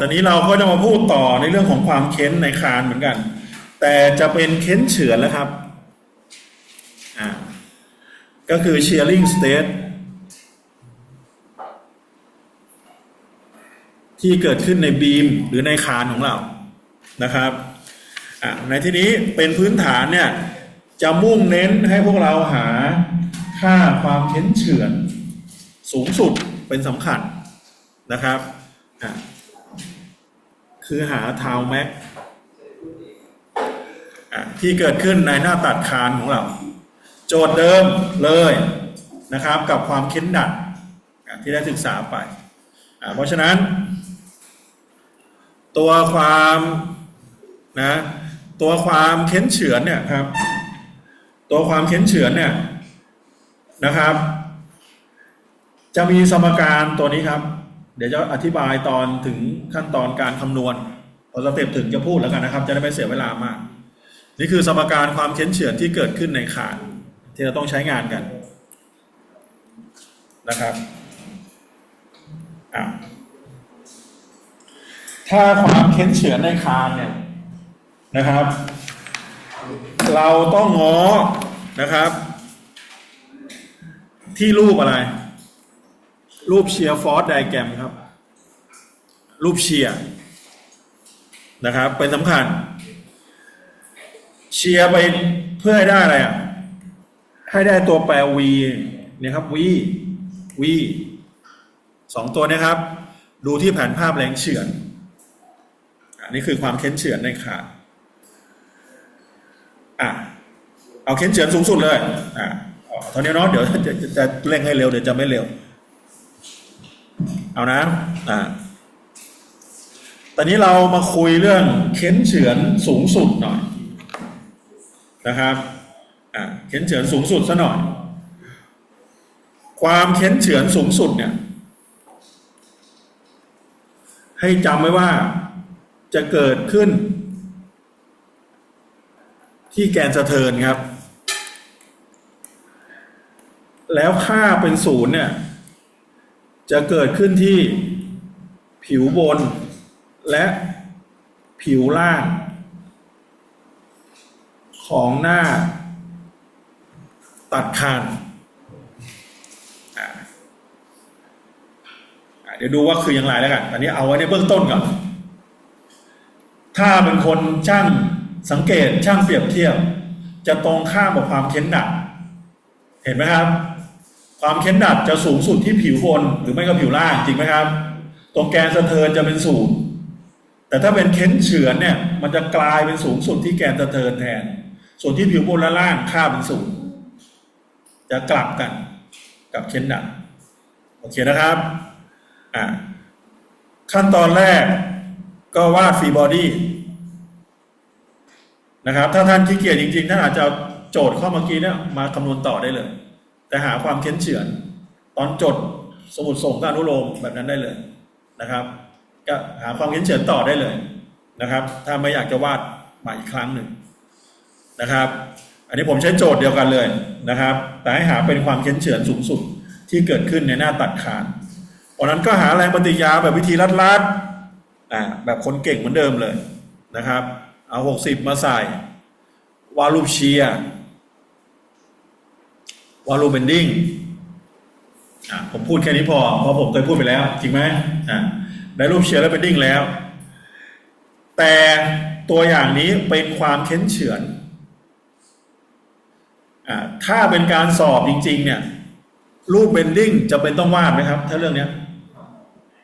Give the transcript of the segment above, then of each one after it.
ตอนนี้เราก็จะมาพูดต่อในเรื่องของความเค้นในคานเหมือนกัน แต่จะเป็นเค้นเฉือนแล้วครับ อ่า ก็คือ shearing state ที่เกิดขึ้นในบีมหรือในคานของเรา นะครับ อ่าในที่นี้เป็นพื้นฐานเนี่ย จะมุ่งเน้นให้พวกเราหาค่าความเค้นเฉือน สูงสุดเป็นสำคัญนะครับ อะ คือหาทาวแม็กที่เกิดขึ้นในหน้าตัดคานของเรา โจทย์เดิมเลยนะครับกับความเค้นดัดที่ได้ศึกษาไป เพราะฉะนั้น ตัวความนะตัวความเค้นเฉือนเนี่ยครับ ตัวความเค้นเฉือนเนี่ยนะครับ จะมีสมการตัวนี้ครับ เดี๋ยวจะอธิบายตอนถึงขั้นตอนการคำนวณพอสเต็ปถึงจะพูดแล้วกันนะครับ จะได้ไม่เสียเวลามาก นี่คือสมการความเค้นเฉือนที่เกิดขึ้นในขานที่เราต้องใช้งานกันนะครับถ้าความเค้นเฉือนในคานเนี่ยนะครับ เราต้องง้อนะครับ ที่รูปอะไร รูปเชียร์ฟอร์สไดแกรมครับ รูปเชียร์นะครับ เป็นสำคัญ เชียร์ไปเพื่อให้ได้อะไรอะ ให้ได้ตัวแปร v เนี่ยครับ v v สองตัวนะครับ ดูที่แผนภาพแรงเฉือนอันนี้คือความเค้นเฉือนในขาดอะเอาเค้นเฉือนสูงสุดเลย อะตอนนี้เนาะเดี๋ยวจะจะจะเร่งให้เร็วเดี๋ยวจะไม่เร็ว เอานะอ่าตอนนี้เรามาคุยเรื่องเค้นเฉือนสูงสุดหน่อยนะครับอ่าเค้นเฉือนสูงสุดซะหน่อย ความเค้นเฉือนสูงสุดเนี่ย ให้จำไว้ว่าจะเกิดขึ้น ที่แกนสะเทินครับ แล้วค่าเป็นศูนย์เนี่ย จะเกิดขึ้นที่ผิวบนและผิวล่าง ของหน้าตัดคานเดี๋ยวดูว่าคืออย่างไรแล้วกันอันนี้เอาไว้ในเบื้องต้นก่อน ถ้าเป็นคนช่างสังเกตช่างเปรียบเทียบ จะตรงข้ามกับความเค้นหนัก เห็นไหมครับ ความเค้นดัดจะสูงสุดที่ผิวบนหรือไม่ก็ผิวล่างจริงไหมครับ ตรงแกนสะเทินจะเป็นศูนย์แต่ถ้าเป็นเค้นเฉือนเนี่ย มันจะกลายเป็นสูงสุดที่แกนสะเทินแทน ส่วนที่ผิวบนและล่างค่าเป็นศูนย์จะกลับกันกับเค้นดัดโอเคนะครับอ่าขั้นตอนแรกก็วาดฟรีบอดี้นะครับ ถ้าท่านขี้เกียจจริงๆท่านอาจจะเอาโจทย์ข้อเมื่อกี้เนี่ยมาคำนวณต่อได้เลย แต่หาความเค้นเฉือนตอนจดสมุดส่งก็อนุโลมแบบนั้นได้เลยนะครับ ก็หาความเค้นเฉือนต่อได้เลยนะครับ ถ้าไม่อยากจะวาดใหม่อีกครั้งหนึ่งนะครับ อันนี้ผมใช้โจทย์เดียวกันเลยนะครับ แต่ให้หาเป็นความเค้นเฉือนสูงสุดที่เกิดขึ้นในหน้าตัดคานเพราะนั้นก็หาแรงปฏิยาแบบวิธีลัดๆอ่าแบบคนเก่งเหมือนเดิมเลยนะครับ เอาหกสิบมาใส่วาลูปเชียร์ วอลลุ่มเบนดิ้งผมพูดแค่นี้พอ เพราะผมเคยพูดไปแล้ว จริงไหมได้รูปเชียร์และเบนดิ้งแล้ว แต่ตัวอย่างนี้เป็นความเค้นเฉือนอถ้าเป็นการสอบจริง ๆ เนี่ย รูปเบนดิ้งจะเป็นต้องวาดไหมครับ ถ้าเรื่องเนี้ย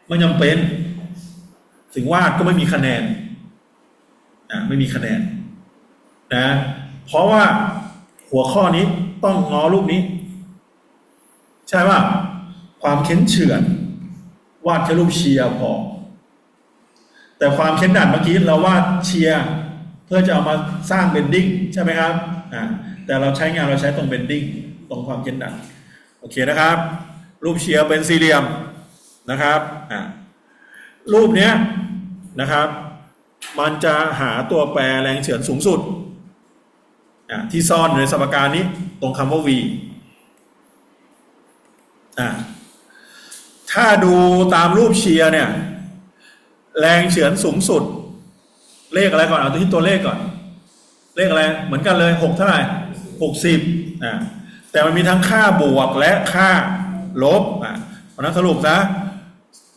ไม่จำเป็น ถึงวาดก็ไม่มีคะแนนอ่ไม่มีคะแนนนะ เพราะว่าหัวข้อนี้ ต้องงอรูปนี้ ใช่ป่ะความเค้นเฉือนวาดแค่รูปเชียร์พอ แต่ความเค้นดัดเมื่อกี้เราวาดเชียร์เพื่อจะเอามาสร้างเบนดิ้งใช่ไหมครับอ่าแต่เราใช้งานเราใช้ตรงเบนดิ้งตรงความเค้นดัดโอเคนะครับ รูปเชียร์เป็นสี่เหลี่ยมนะครับอ่ารูปเนี้ยนะครับ มันจะหาตัวแปรแรงเฉือนสูงสุด ที่ซ่อนอยู่ในสมการนี้ตรงคำว่า v ถ้าดูตามรูปเชียร์เนี่ย แรงเฉือนสูงสุด เลขอะไรก่อนเอาที่ตัวเลขก่อน เลขอะไร เหมือนกันเลยหกเท่าไหร่หกสิบอ่าแต่มันมีทั้งค่าบวกและค่าลบอ่าเพราะนั้นสรุปนะ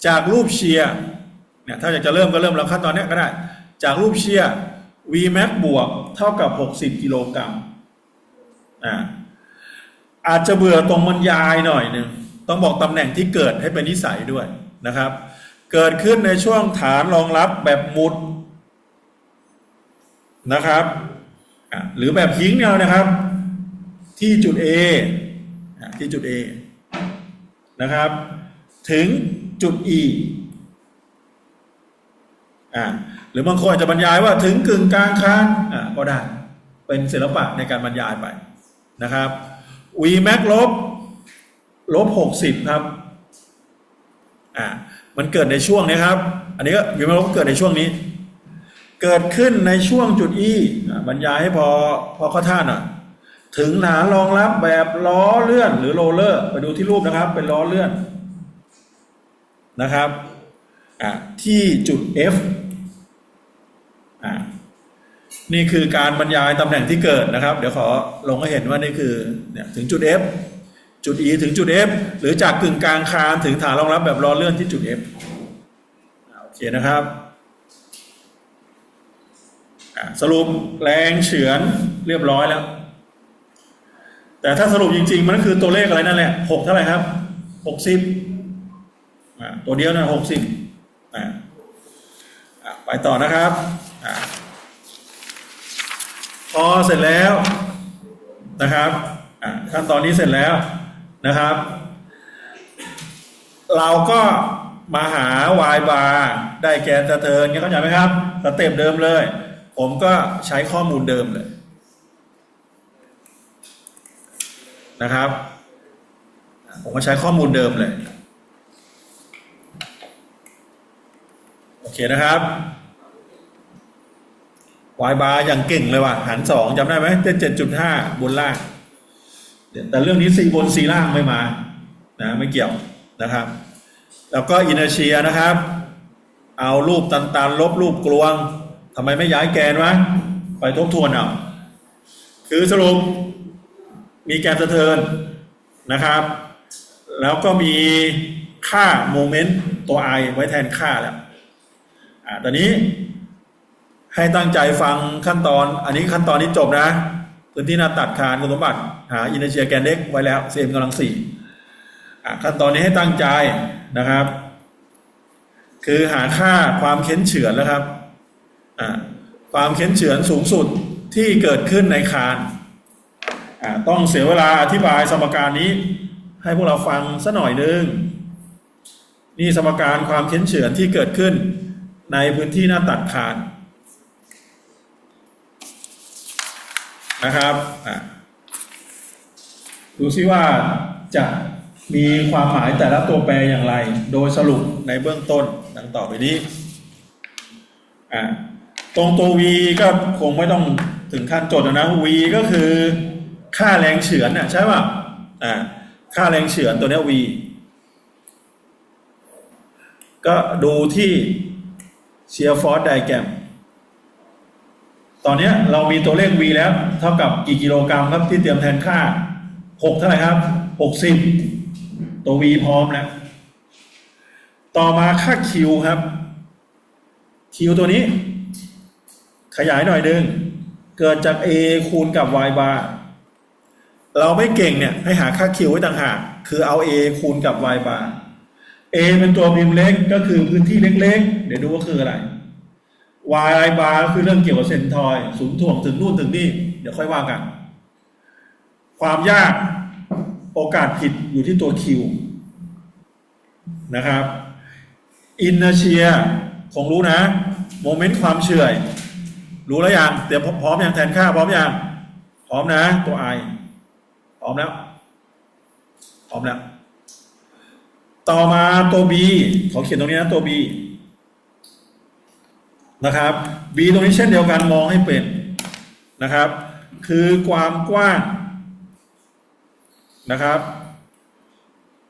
จากรูปเชียร์เนี่ยถ้าอยากจะเริ่มก็เริ่มแล้วขั้นตอนนี้ก็ได้ จากรูปเชียร์ Vmax บวกเท่ากับ 60 กิโลกรัมอ่าอาจจะเบื่อตรงบรรยายหน่อยหนึ่งต้องบอกตำแหน่งที่เกิดให้เป็นนิสัยด้วยนะครับ เกิดขึ้นในช่วงฐานรองรับแบบมุดนะครับหรือแบบทิ้งเนี่ยนะครับ ที่จุด A อะที่จุด A นะครับ ถึงจุด E อ่าหรือบางคนอาจจะบรรยายว่าถึงกึ่งกลางคานอ่าก็ได้ เป็นศิลปะในการบรรยายไปนะครับ V max ลบลบหกสิบครับอ่ามันเกิดในช่วงนี้ครับ อันนี้ก็ V max ลบเกิดในช่วงนี้ เกิดขึ้นในช่วงจุด E อ่าบรรยายให้พอพอเข้าท่าหน่อยถึงฐานรองรับแบบล้อเลื่อนหรือโรลเลอร์ ไปดูที่รูปนะครับ เป็นล้อเลื่อนนะครับอ่าที่จุด F อ่านี่คือการบรรยายตำแหน่งที่เกิดนะครับ เดี๋ยวขอลงให้เห็นว่านี่คือเนี่ยถึงจุด F จุด E ถึงจุด F หรือจากกึ่งกลางคานถึงฐานรองรับแบบล้อเลื่อนที่จุด F อ่าโอเคนะครับสรุปแรงเฉือนเรียบร้อยแล้ว แต่ถ้าสรุปจริง ๆ มันก็คือตัวเลขอะไรนั่นแหละหกเท่าไหร่ครับหกสิบตัวเดียวนะหกสิบไปต่อนะครับ พอเสร็จแล้วนะครับขั้นตอนนี้เสร็จแล้วนะครับ เราก็มาหา y bar ได้แกนสะเทินเข้าใจไหมครับสเต็ปเดิมเลย ผมก็ใช้ข้อมูลเดิมเลยนะครับ ผมก็ใช้ข้อมูลเดิมเลย โอเคนะครับ y bar อย่างเก่งเลยว่ะหันสองจำได้ไหมเจ็ดเจ็ดจุดห้าบนล่าง แต่เรื่องนี้สี่บนสี่ล่างไม่มานะไม่เกี่ยวนะครับ แล้วก็อินเนเชียนะครับ เอารูปตันๆลบรูปกลวงทำไมไม่ย้ายแกนวะไปทบทวนเอาคือสรุปมีแกนสะเทินนะครับ แล้วก็มีค่าโมเมนต์ตัว i ไว้แทนค่าแล้วอ่าตอนนี้ ให้ตั้งใจฟังขั้นตอน อันนี้ขั้นตอนนี้จบนะพื้นที่หน้าตัดคานคุณสมบัติ หาอินเนเชียแกนเล็กไว้แล้วเซมกำลังสี่ขั้นตอนนี้ให้ตั้งใจนะครับ คือหาค่าความเค้นเฉือนแล้วครับความเค้นเฉือนสูงสุดที่เกิดขึ้นในคานต้องเสียเวลาอธิบายสมการนี้ ให้พวกเราฟังสัหน่อยหนึงนี่สมการความเค้นเฉือนที่เกิดขึ้นในพื้นที่หน้าตัดคาน นะครับดูซิว่าจะมีความหมายแต่ละตัวแปรอย่างไร โดยสรุปในเบื้องต้นดังต่อไปนี้ตรงตัว v ก็คงไม่ต้องถึงขั้นจดนะ v ก็คือค่าแรงเฉือนน่ะใช่ป่ะค่าแรงเฉือนตัวนี้ v ก็ดูที่เชียร์ฟอร์ดไดแกรม ตอนนี้เรามีตัวเลข v แล้ว เท่ากับกี่กิโลกรัมครับที่เตรียมแทนค่า 6 เท่าไหร่ครับ 60 ตัว v พร้อมแล้ว ต่อมาค่า q ครับ q ตัวนี้ ขยายหน่อยหนึง เกิดจาก a คูณกับ y bar เราไม่เก่งเนี่ยให้หาค่า q ไว้ต่างหาก คือเอา a คูณกับ y bar a เป็นตัวพิมพ์เล็กก็คือพื้นที่เล็กๆ เดี๋ยวดูว่าคืออะไร y bar ก็คือเรื่องเกี่ยวกับเซนทอยด์สูงถ่วงถึงนู่นถึงนี่ เดี๋ยวค่อยว่ากัน ความยากโอกาสผิดอยู่ที่ตัว q นะครับอินเนเชียคงรู้นะ โมเมนต์ความเฉื่อย รู้แล้วยังเตรียมพร้อมอยังแทนค่าพร้อมอยังพร้อมนะ ตัว i พร้อมแล้วพร้อมแล้ว ต่อมาตัว b ขอเขียนตรงนี้นะตัว b นะครับ b ตรงนี้เช่นเดียวกันมองให้เป็นนะครับ คือความกว้างนะครับ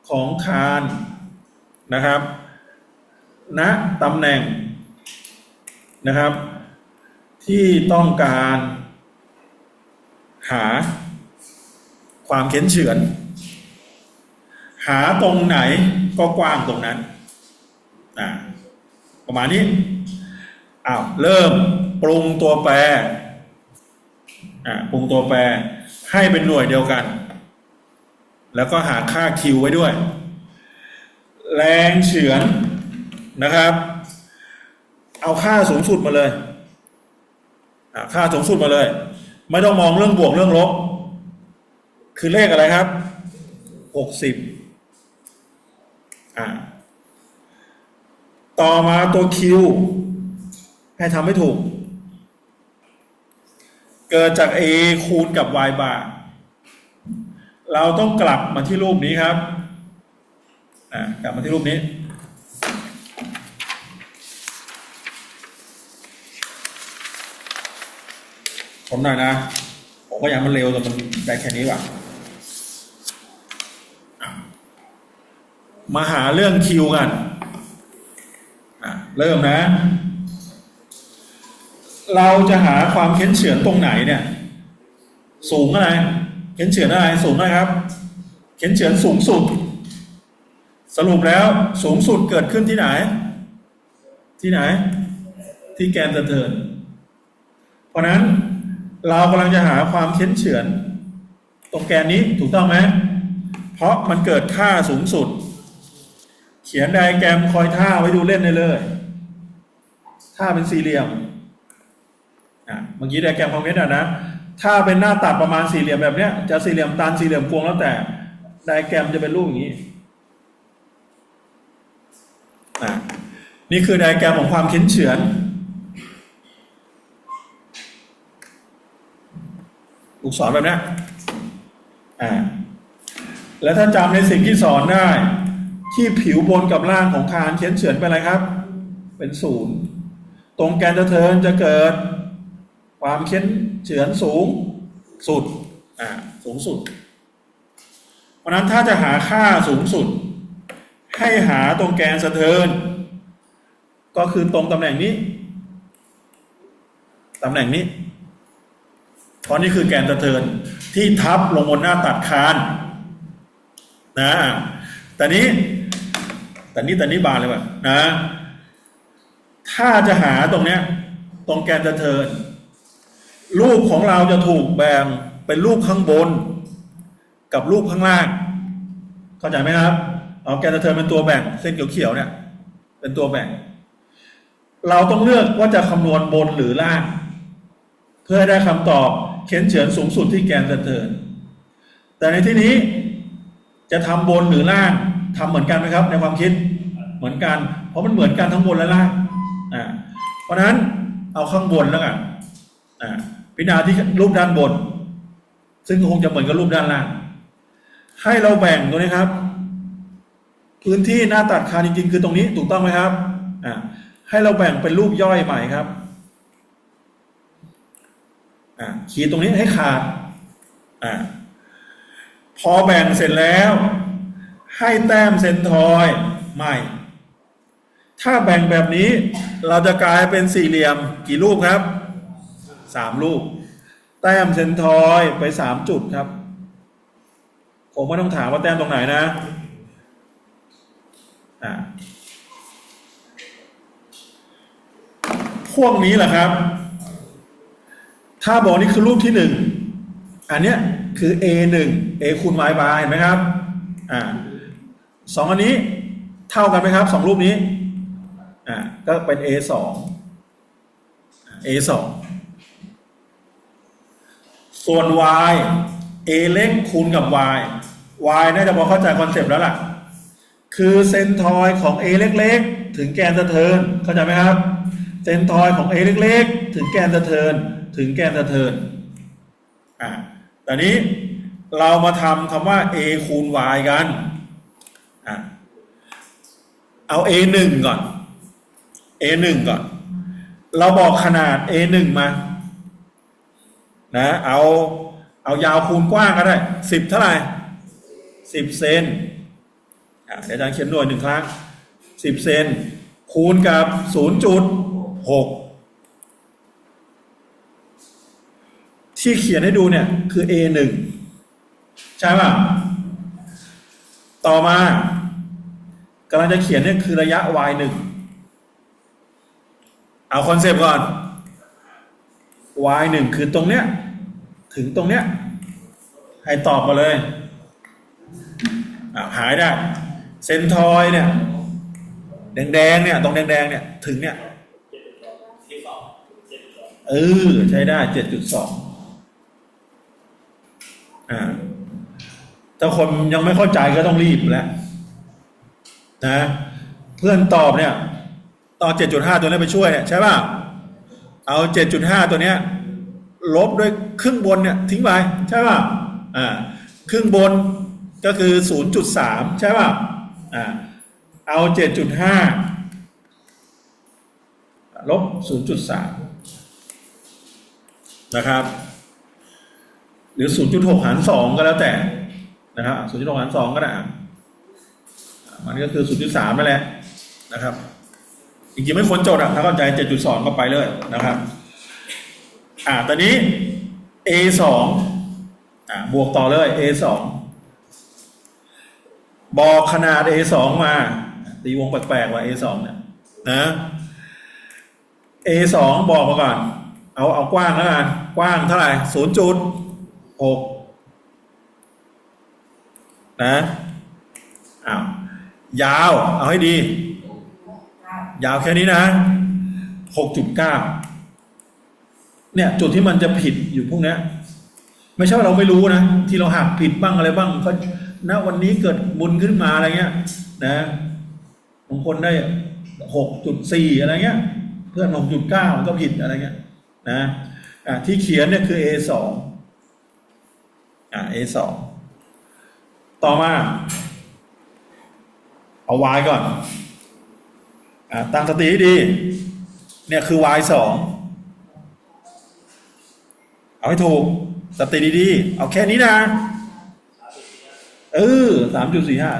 ของคานนะครับณตำแหน่งนะครับ ที่ต้องการหาความเข็นเฉือน หาตรงไหนก็กว้างตรงนั้นอ่าประมาณนี้ อ้าวเริ่มปรุงตัวแปรอ่าปรุงตัวแปรให้เป็นหน่วยเดียวกัน แล้วก็หาค่าคิวไว้ด้วย แรงเฉือนนะครับ เอาค่าสูงสุดมาเลยอ่าค่าสูงสุดมาเลย ไม่ต้องมองเรื่องบวกเรื่องลบ คือเลขอะไรครับหกสิบอ่าต่อมาตัวคิว ให้ทำให้ถูก เกิดจาก a คูณกับ y บาร์เราต้องกลับมาที่รูปนี้ครับกลับมาที่รูปนี้ ผมหน่อยนะ ผมก็อยังมันเร็วแต่มันได้แค่นี้ว่ะ มาหาเรื่องคิวกัน เริ่มนะ เราจะหาความเค้นเฉือนตรงไหนเนี่ย สูงอะไร เค้นเฉือนอะไรสูงอะไรครับ เค้นเฉือนสูงสุด สรุปแล้วสูงสุดเกิดขึ้นที่ไหน ที่ไหน ที่แกนสะเทินเพราะนั้นเรากำลังจะหาความเค้นเฉือน ตรงแกนนี้ถูกต้องไหมเพราะมันเกิดค่าสูงสุด เขียนไดแกรมคอยท่าไว้ดูเล่นได้เลยถ้าเป็นสี่เหลี่ยม อะเมื่อกี้ไดแกรมคอมเพชอะนะถ้าเป็นหน้าตัดประมาณสี่เหลี่ยมแบบเนี้ยจะสี่เหลี่ยมตันสี่เหลี่ยมกวงแล้วแต่ไดแกรมจะเป็นรูปอย่างนี้อะนี่คือไดแกรมของความเค้นเฉือนลูกศรแบบนี้อ่า แล้วถ้าจำในสิ่งที่สอนได้ ที่ผิวบนกับล่างของคานเขียนเฉือนเป็นอะไรครับ เป็นศูนย์ ตรงแกนจะเทิร์นจะเกิด ความเขียนเฉือนสูงสุดอ่าสูงสุด เพราะฉะนั้นถ้าจะหาค่าสูงสุด ให้หาตรงแกนสะเทิน ก็คือตรงตำแหน่งนี้ ตำแหน่งนี้ เพราะนี่คือแกนสะเทินที่ทับลงบนหน้าตัดคานนะแต่นี้แต่นี้แต่นี้บานเลยว่ะนะ ถ้าจะหาตรงเนี้ย ตรงแกนสะเทิน รูปของเราจะถูกแบ่งเป็นรูปข้างบน กับรูปข้างล่าง เข้าใจไหมครับเอาแกนเทินเป็นตัวแบ่งเส้นเขียวๆเนี่ย เป็นตัวแบ่ง เราต้องเลือกว่าจะคำนวณบนหรือล่าง เพื่อให้ได้คำตอบเข็นเฉือนสูงสุดที่แกนเทินแต่ในที่นี้จะทำบนหรือล่างทำเหมือนกันไหมครับ ในความคิดเหมือนกัน เพราะมันเหมือนกันทั้งบนและล่างอ่าเพราะฉะนั้นเอาข้างบนแล้วกันอ่า พิจารณาที่รูปด้านบน ซึ่งคงจะเหมือนกับรูปด้านล่าง ให้เราแบ่งตรงนี้ครับ พื้นที่หน้าตัดคานจริง ๆ คือตรงนี้ถูกต้องไหมครับอ่าให้เราแบ่งเป็นรูปย่อยใหม่ครับอ่าขีดตรงนี้ให้ขาดอ่าพอแบ่งเสร็จแล้ว ให้แต้มเซนทอยใหม่ ถ้าแบ่งแบบนี้เราจะกลายเป็นสี่เหลี่ยมกี่รูปครับ สามรูปแต้มเซนทอยไปสามจุดครับผมไม่ต้องถามว่าแต้มตรงไหนนะอ่าพวกนี้แหละครับ ถ้าบอกนี่คือรูปที่หนึ่ง อันเนี้ยคือ a หนึ่ง a คูณ y บาร์เห็นไหมครับ อ่าสองอันนี้เท่ากันไหมครับสองรูปนี้ อ่าก็เป็น a สอง a สอง ส่วน y a เล็กคูณกับ y y น่าจะพอเข้าใจคอนเซปต์แล้วล่ะ คือเซนทอยของ a เล็กๆ ถึงแกนสะเทินเข้าใจไหมครับ เซนทอยของ a เล็กๆ ถึงแกนสะเทินถึงแกนสะเทินอ่าตอนนี้เรามาทำคำว่า a คูณ y กันอะเอา a หนึ่งก่อน a หนึ่งก่อน เราบอกขนาด a หนึ่งมา นะเอาเอายาวคูณกว้างก็ได้สิบเท่าไหร่สิบเซนเดี๋ยวอาจารย์เขียนหน่วยหนึ่งครั้งสิบเซนคูณกับศูนย์จุดหกที่เขียนให้ดูเนี่ยคือ A หนึ่งใช่ป่ะต่อมากำลังจะเขียนเนี่ยคือระยะ y หนึ่งเอาคอนเซปต์ก่อน y หนึ่งคือตรงเนี้ย ถึงตรงเนี้ย ให้ตอบมาเลยหายได้ เซนทอยเนี่ย แดงๆเนี่ย ตรงแดงๆเนี่ย ถึงเนี่ยเออใช้ได้เจ็ดจุดสองอ่าถ้าคนยังไม่เข้าใจก็ต้องรีบแล้วนะเพื่อนตอบเนี่ยตอนเจ็ดจุดห้าตัวนี้ไปช่วยเนี่ยใช่ป่ะเอาเจ็ดจุดห้าตัวเนี้ย ลบด้วยครึ่งบนเนี่ยทิ้งไปใช่ป่ะอ่าครึ่งบนก็คือศูนย์จุดสามใช่ป่ะอ่าเอาเจ็ดจุดห้าลบศูนย์จุดสามนะครับ หรือ 0.6 หาร 2 ก็แล้วแต่นะครับ 0.6 หาร 2 ก็ได้มันก็คือ 0.3นั่นแหละนะครับ จริงๆไม่ควรจดอะ ถ้าเข้าใจ 7.2 ก็ไปเลยนะครับ อ่าตอนนี้ A 2อ่าบวกต่อเลย A 2บอกขนาด A 2มา ตีวงแปลกๆว่า A 2เนี่ยนะ A 2บอกมาก่อน เอาเอากว้างแล้วกันกว้างเท่าไหร่0.6นะอ้าวยาว เอาให้ดี ยาวแค่นี้นะ6.9เก้า เนี่ยจุดที่มันจะผิดอยู่พวกนี้ไม่ใช่ว่าเราไม่รู้นะ ที่เราหักผิดบ้างอะไรบ้างก็ณวันนี้เกิดบุญขึ้นมาอะไรเงี้ย นะบางคนได้6.4อะไรเงี้ย เพื่อน6.9มันก็ผิดอะไรเงี้ย นะอะที่เขียนเนี่ยคือ A2 อะ A2 ต่อมา เอา y ก่อนอะตั้งสติให้ดี เนี่ยคือ y สอง เอาให้ถูกสติดีๆ เอาแค่นี้นะ เออสามจุดสี่ห้า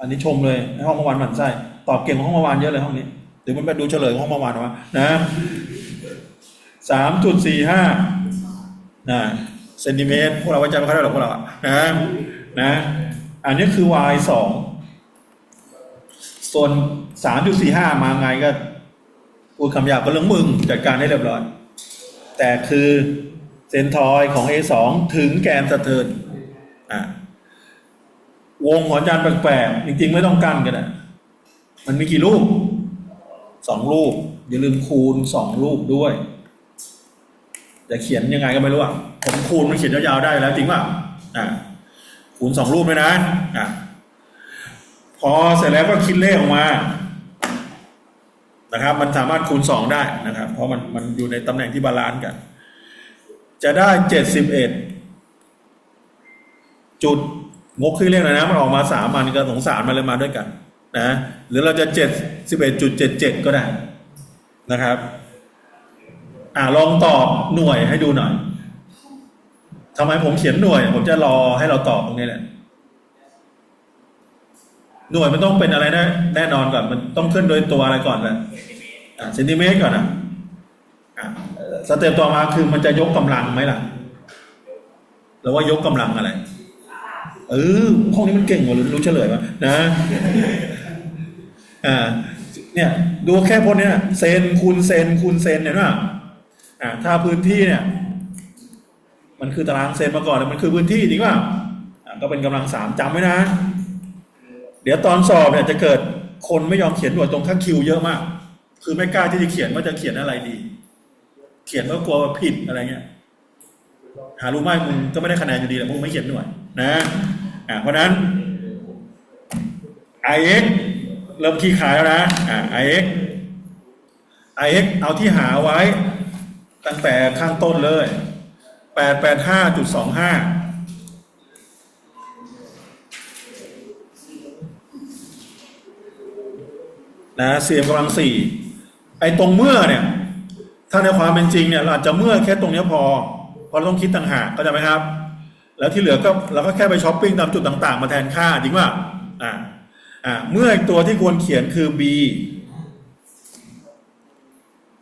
อันนี้ชมเลยในห้องเมื่อวานหมันไส้ตอบเก่งกว่าห้องเมื่อวานเยอะเลยห้องนี้ เดี๋ยวมันไปดูเฉลยของห้องเมื่อวานนะนะสามจุดสี่ห้านะเซนติเมตรพวกเราไว้ใจไม่ค่อยได้หรอกพวกเราอะนะนะ อันนี้คือ y สองส่วนสามจุดสี่ห้ามาไงก็พูดคำหยาบก็เรื่องมึงจัดการให้เรียบร้อย แต่คือ เซนทอยของ A2 ถึงแกนสะเทินอะวงของอาจารย์แปลกๆ จริง ๆ ไม่ต้องกั้นกันนะมันมีกี่รูปสองรูป อย่าลืมคูณสองรูปด้วย จะเขียนยังไงก็ไม่รู้อะผมคูณมันเขียนยาวๆได้แล้วจริงป่ะอะคูณสองรูปเลยนะอะพอเสร็จแล้วก็คิดเลขออกมานะครับ มันสามารถคูณสองได้นะครับ เพราะมันมันอยู่ในตำแหน่งที่บาลานซ์กัน จะได้เจ็ดสิบเอ็ดจุดงกขึ้นเรียกหน่อยนะมันออกมาสามอันก็สงสารมาเลยมาด้วยกันนะหรือเราจะเจ็ดสิบเอ็ดจุดเจ็ดเจ็ดก็ได้นะครับ อ่าลองตอบหน่วยให้ดูหน่อยทำไมผมเขียนหน่วย ผมจะรอให้เราตอบตรงนี้แหละหน่วยมันต้องเป็นอะไรนะแน่นอนก่อน มันต้องขึ้นโดยตัวอะไรก่อนนะอ่าเซนติเมตรก่อนนะอ่า สเต็ปต่อมาคือมันจะยกกำลังไหมล่ะหรือว่ายกกำลังอะไร เออห้องนี้มันเก่งกว่ารู้เฉลยมั้ยนะ อ่า เนี่ยดูแค่พวกเนี้ยเซนคูณเซนคูณเซนเนี่ยนะอ่าถ้าพื้นที่เนี่ย มันคือตารางเซนมาก่อนมันคือพื้นที่จริงป่ะอ่าก็เป็นกำลังสามจำไว้นะ เดี๋ยวตอนสอบเนี่ยจะเกิดคนไม่ยอมเขียนหน่วยตรงข้างคิวเยอะมาก คือไม่กล้าที่จะเขียนว่าจะเขียนอะไรดี เขียนก็กลัวผิดอะไรเงี้ย หารู้ไหมมึงก็ไม่ได้คะแนนอยู่ดีแหละมึงไม่เขียนหน่วย นะอ่าเพราะนั้น ix เริ่มขี้ขายแล้วนะอ่า ix ix เอาที่หาไว้ ตั้งแต่ข้างต้นเลยแปดแปดห้าจุดสองห้านะเสียงกำลังสี่ไอ้ตรงเมื่อเนี่ย ถ้าในความเป็นจริงเนี่ยเราอาจจะเมื่อแค่ตรงนี้พอเพราะเราต้องคิดต่างหากเข้าใจไหมครับ แล้วที่เหลือก็เราก็แค่ไปช้อปปิ้งตามจุดต่างๆ มาแทนค่าจริงป่ะอ่าอ่าเมื่อตัวที่ควรเขียนคือ b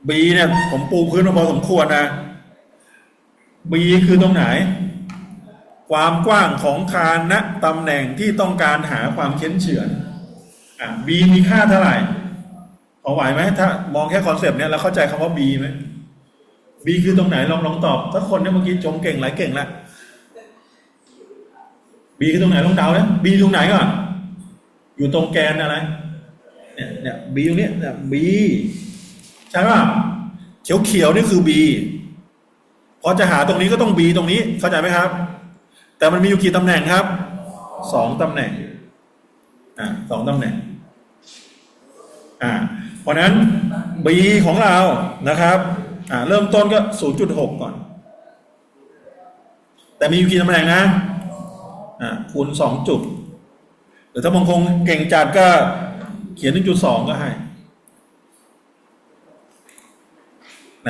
b เนี่ยผมปูพื้นมาพอสมควรนะ B คือตรงไหน ความกว้างของคานณตำแหน่งที่ต้องการหาความเค้นเฉือนอะ B มีค่าเท่าไหร่ พอไหวไหมถ้ามองแค่คอนเซปต์เนี้ยแล้วเข้าใจคำว่า B ไหม B คือตรงไหนลองลองตอบ ถ้าคนเนี่ยเมื่อกี้จงเก่งหลายเก่งแล้ว B คือตรงไหนลองเดาเนี่ย B ตรงไหนก่อน อยู่ตรงแกนอะไร เนี่ยเนี่ย B ตรงเนี้ยเนี่ย B ใช่ป่ะเขียวเขียวนี่คือ B พอจะหาตรงนี้ก็ต้อง B ตรงนี้ เข้าใจไหมครับ แต่มันมีอยู่กี่ตำแหน่งครับสองตำแหน่ง อ่าสองตำแหน่ง อ่า เพราะนั้น B ของเรานะครับอ่าเริ่มต้นก็ 0.6 ก่อน แต่มีอยู่กี่ตำแหน่งนะคูณ 2 จุด หรือถ้าบางคงเก่งจัดก็เขียน 1.2 ก็ให้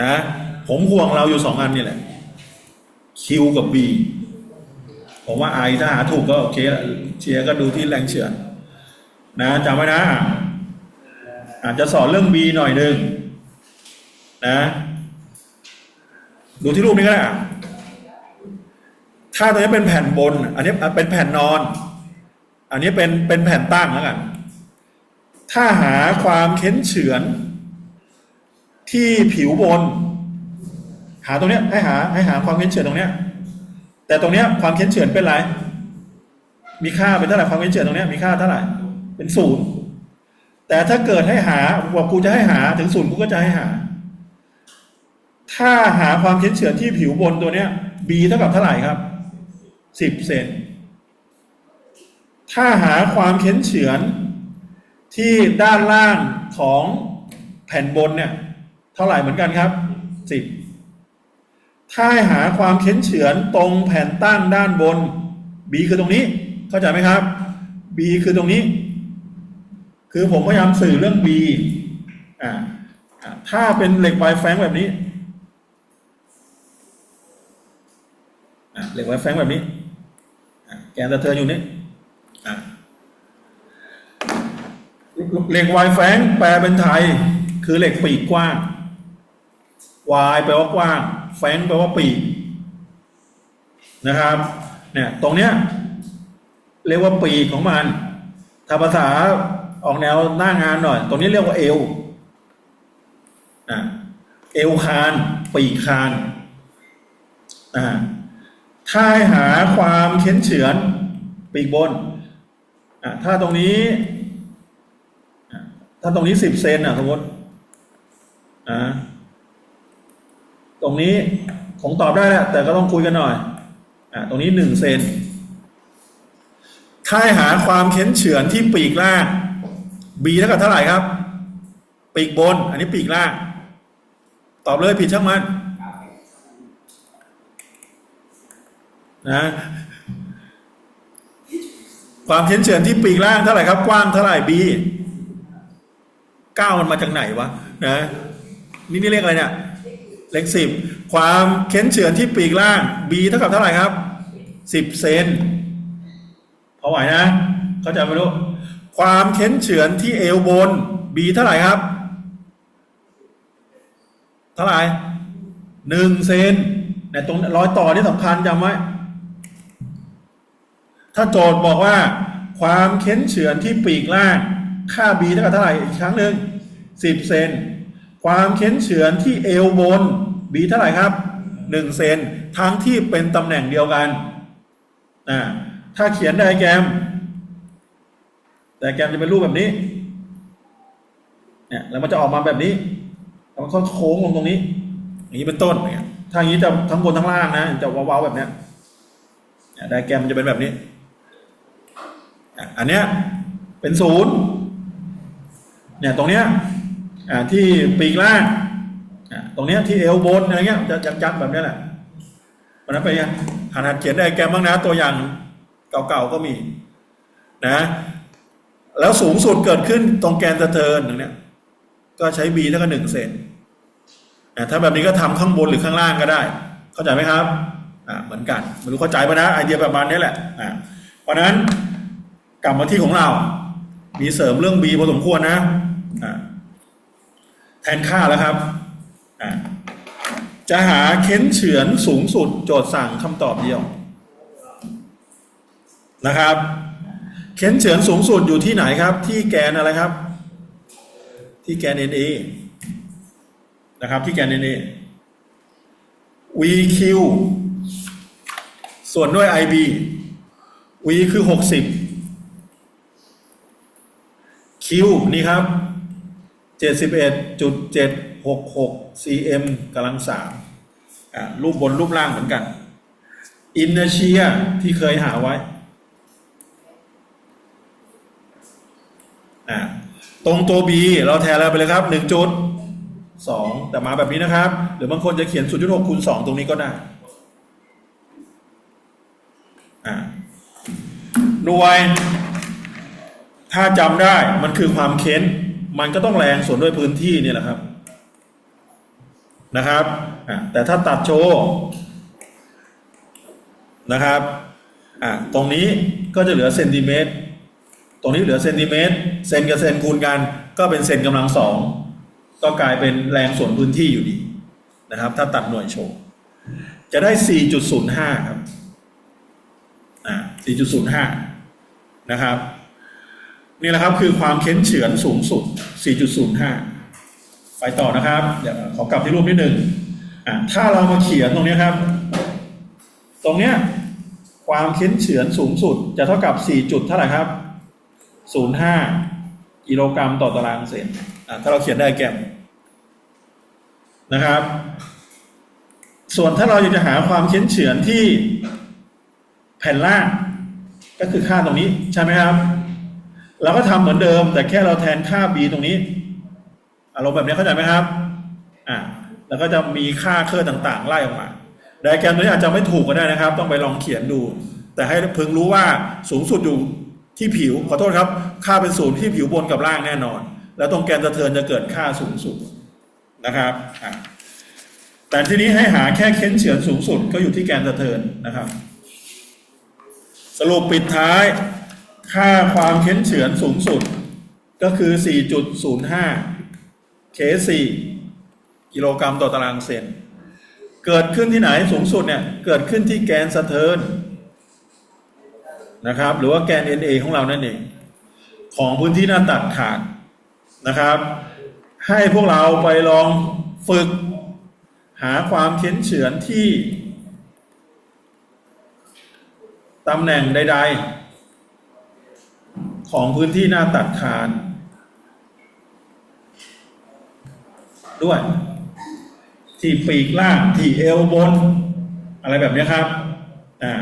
นะผมห่วงเราอยู่สองอันนี่แหละ Q กับ B ผมว่า I ถ้าหาถูกก็โอเคละเชียร์ก็ดูที่แรงเฉือนนะจำไว้นะ อาจจะสอนเรื่อง B หน่อยหนึ่งนะ ดูที่รูปนี้ก็ได้ถ้าตัวนี้เป็นแผ่นบน อันนี้เป็นแผ่นนอน อันนี้เป็นเป็นแผ่นตั้งแล้วกันถ้าหาความเค้นเฉือน ที่ผิวบน หาตรงเนี้ยให้หาให้หาความเค้นเฉือนตรงเนี้ย แต่ตรงเนี้ยความเค้นเฉือนเป็นไร มีค่าเป็นเท่าไหร่ความเค้นเฉือนตรงเนี้ยมีค่าเท่าไหร่ เป็นศูนย์ แต่ถ้าเกิดให้หาว่ากูจะให้หาถึงศูนย์กูก็จะให้หา ถ้าหาความเค้นเฉือนที่ผิวบนตัวเนี้ย b เท่ากับเท่าไหร่ครับสิบเซนถ้าหาความเค้นเฉือนที่ด้านล่างของแผ่นบนเนี่ย เท่าไหร่เหมือนกันครับสิบถ้าให้หาความเค้นเฉือนตรงแผ่นตั้งด้านบน B คือตรงนี้ เข้าใจไหมครับ B คือตรงนี้ คือผมพยายามสื่อเรื่อง B อ่าอ่าถ้าเป็นเหล็กไวแฟงแบบนี้เหล็กไวแฟงแบบนี้แกนตะเทินอยู่นี่อ่าเหล็กไวแฟงแปลเป็นไทย คือเหล็กปีกกว้างวายแปลว่ากว้าง แฟงแปลว่าปีกนะครับ เนี่ย ตรงเนี้ยเรียกว่าปีกของมัน ถ้าภาษา ออกแนวหน้างานหน่อย ตรงนี้เรียกว่าเอวอ่าเอวคานปีกคานอ่าถ้าให้หาความเค้นเฉือนปีกบนอ่าถ้าตรงนี้ถ้าตรงนี้สิบเซนอะสมมติอ่าตรงนี้คงตอบได้แหละแต่ก็ต้องคุยกันหน่อยอ่าตรงนี้หนึ่งเซนถ้าหาความเค้นเฉือนที่ปีกล่าง b เท่ากับเท่าไหร่ครับ ปีกบน อันนี้ปีกล่าง ตอบเลยผิดช่างมันนะความเค้นเฉือนที่ปีกล่างเท่าไหร่ครับ กว้างเท่าไหร่ b เก้ามันมาจากไหนวะนะนี่นี่เรียกอะไรเนี่ยเลขสิบความเค้นเฉือนที่ปีกล่าง b เท่ากับเท่าไหร่ครับสิบเซนพอไหวนะ เข้าใจไหมลูก ความเค้นเฉือนที่เอวบน b เท่าไหร่ครับ เท่าไหร่หนึ่งเซนเนี่ตรงรอยต่อนี่สำคัญจำไว้ ถ้าโจทย์บอกว่า ความเค้นเฉือนที่ปีกล่าง ค่า b เท่ากับเท่าไหร่อีกครั้งหนึ่งสิบเซนความเค้นเฉือนที่เอวบน b เท่าไหร่ครับหนึ่งเซนทั้งที่เป็นตำแหน่งเดียวกันอ่าถ้าเขียนไดแกรม ไดอะแกมจะเป็นรูปแบบนี้ เนี่ย แล้วมันจะออกมาแบบนี้แล้วมันโค้งลงตรงนี้ อย่างนี้เป็นต้นเนี่ยถ้าอย่างนี้จะทั้งบนทั้งล่างนะจะว้าวๆแบบเนี้ยไดแกรมมันจะเป็นแบบนี้ อันเนี้ยเป็นศูนย์ เนี่ยตรงเนี้ยอ่าที่ปีกล่างอ่าตรงเนี้ยที่เอวบนอะไรเงี้ยจะยับๆแบบนี้แหละวันนั้นไปยังหันหัดเขียนไดแกรมบ้างนะตัวอย่างเก่าๆก็มี นะ แล้วสูงสุดเกิดขึ้นตรงแกนสะเทินตรงเนี้ย ก็ใช้ b เท่ากับหนึ่งเซนอ่าถ้าแบบนี้ก็ทำข้างบนหรือข้างล่างก็ได้ เข้าใจไหมครับอ่าเหมือนกันไม่รู้เข้าใจปะนะไอเดียประมาณนี้แหละอ่าเพราะฉะนั้นกลับมาที่ของเรา มีเสริมเรื่อง b พอสมควรนะอ่าแทนค่าแล้วครับอ่าจะหาเค้นเฉือนสูงสุดโจทย์สั่งคำตอบเดียวนะครับ เค้นเฉือนสูงสุดอยู่ที่ไหนครับ ที่แกนอะไรครับ ที่แกน NA นะครับ ที่แกน NA VQ ส่วนด้วย IB V คือ 60 Q นี่ครับ 71.766 cm กำลังสามรูปบนรูปล่างเหมือนกัน อินเนเชียที่เคยหาไว้ อ่าตรงตัว B เราแทนอะไรไปเลยครับ1จุด2แต่มาแบบนี้นะครับ หรือบางคนจะเขียน0.6คูณ2ตรงนี้ก็ได้อ่าหน่วย ถ้าจำได้มันคือความเค้น มันก็ต้องแรงส่วนด้วยพื้นที่นี่แหละครับนะครับอะแต่ถ้าตัดโชว์นะครับอะตรงนี้ก็จะเหลือเซนติเมตร ตรงนี้เหลือเซนติเมตร เซนกับเซนคูณกัน ก็เป็นเซนกำลังสอง ก็กลายเป็นแรงส่วนพื้นที่อยู่ดีนะครับ ถ้าตัดหน่วยโชว์จะได้ 4.05 ครับ อ่า 4.05 นะครับ นี่แหละครับคือความเค้นเฉือนสูงสุด 4.05 ไปต่อนะครับ เดี๋ยวขอกลับที่รูปนิดหนึ่งอะถ้าเรามาเขียนตรงนี้ครับ ตรงเนี้ยความเค้นเฉือนสูงสุด จะเท่ากับ 4 จุดเท่าไหร่ครับ 05 กิโลกรัมต่อตารางเซนถ้าเราเขียนได้แกมนะครับ ส่วนถ้าเราอยากจะหาความเค้นเฉือนที่แผ่นล่างก็คือค่าตรงนี้ใช่ไหมครับ เราก็ทำเหมือนเดิม แต่แค่เราแทนค่า b ตรงนี้อารมณ์แบบนี้เข้าใจไหมครับอ่าแล้วก็จะมีค่าเครื่องต่างๆ ไล่ออกมาไดอะแกรมตัวนี้อาจจะไม่ถูกก็ได้นะครับ ต้องไปลองเขียนดู แต่ให้พึงรู้ว่าสูงสุดอยู่ ที่ผิวขอโทษครับ ค่าเป็นศูนย์ที่ผิวบนกับล่างแน่นอน แล้วตรงแกนสะเทินจะเกิดค่าสูงสุดนะครับแต่ทีนี้ให้หาแค่เค้นเฉือนสูงสุดก็อยู่ที่แกนสะเทินนะครับ สรุปปิดท้าย ค่าความเค้นเฉือนสูงสุด ก็คือ 4.05 K4 กิโลกรัมต่อตารางเซนเกิดขึ้นที่ไหนสูงสุดเนี่ย เกิดขึ้นที่แกนสะเทิน นะครับ หรือว่าแกน NA ของเรานั่นเอง ของพื้นที่หน้าตัดขาดนะครับ ให้พวกเราไปลองฝึก หาความเค้นเฉือนที่ตำแหน่งใด ๆ ของพื้นที่หน้าตัดคานด้วย ที่ปีกล่าง ที่เอวบน อะไรแบบนี้ครับ อ่า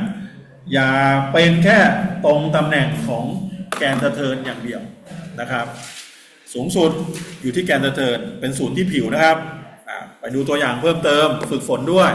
อย่าเป็นแค่ตรงตำแหน่งของแกนสะเทินอย่างเดียวนะครับ สูงสุดอยู่ที่แกนสะเทินเป็นศูนย์ที่ผิวนะครับไปดูตัวอย่างเพิ่มเติมฝึกฝนด้วย